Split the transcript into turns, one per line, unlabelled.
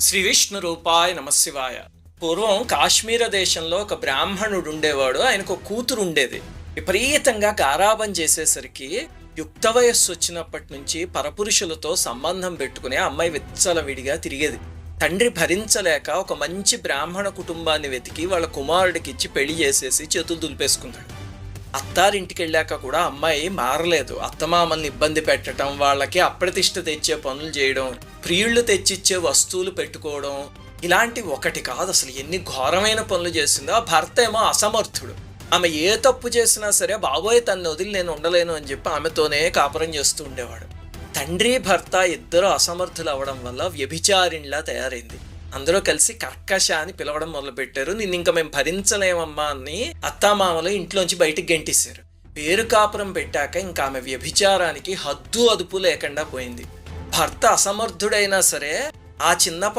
శ్రీ విష్ణు రూపాయ నమశివాయ పూర్వం కాశ్మీర దేశంలో ఒక బ్రాహ్మణుడు ఉండేవాడు. ఆయనకు ఒక కూతురు ఉండేది. విపరీతంగా గారాబం చేసేసరికి యుక్త వయస్సు వచ్చినప్పటి నుంచి పరపురుషులతో సంబంధం పెట్టుకునే అమ్మాయి విచ్చలవిడిగా తిరిగేది. తండ్రి భరించలేక ఒక మంచి బ్రాహ్మణ కుటుంబాన్ని వెతికి వాళ్ళ కుమారుడికి ఇచ్చి పెళ్ళి చేసేసి చేతులు దులిపేసుకున్నాడు అత్తారింటికి వెళ్ళాక కూడా అమ్మాయి మారలేదు. అత్తమామల్ని ఇబ్బంది పెట్టడం వాళ్ళకి అప్రతిష్ట తెచ్చే పనులు చేయడం ప్రియుళ్ళు తెచ్చిచ్చే వస్తువులు పెట్టుకోవడం ఇలాంటి ఒకటి కాదు. అసలు ఎన్ని ఘోరమైన పనులు చేసిందో. ఆ భర్త ఏమో అసమర్థుడు. ఆమె ఏ తప్పు చేసినా సరే బాబోయ్ తన్ను వదిలి నేను ఉండలేను అని చెప్పి ఆమెతోనే కాపురం చేస్తూ ఉండేవాడు. తండ్రి భర్త ఇద్దరు అసమర్థులు అవ్వడం వల్ల వ్యభిచారిణిలా తయారైంది. అందరూ కలిసి కర్కశ అని పిలవడం మొదలుపెట్టారు. నిన్ను ఇంకా మేము భరించలేమమ్మా అని అత్తామామలు ఇంట్లోంచి బయటికి గెంటేశారు. పేరు కాపురం పెట్టాక ఇంకా ఆమె వ్యభిచారానికి హద్దు అదుపు లేకుండా పోయింది. భర్త అసమర్థుడైనా సరే ఆ చిన్నపాటి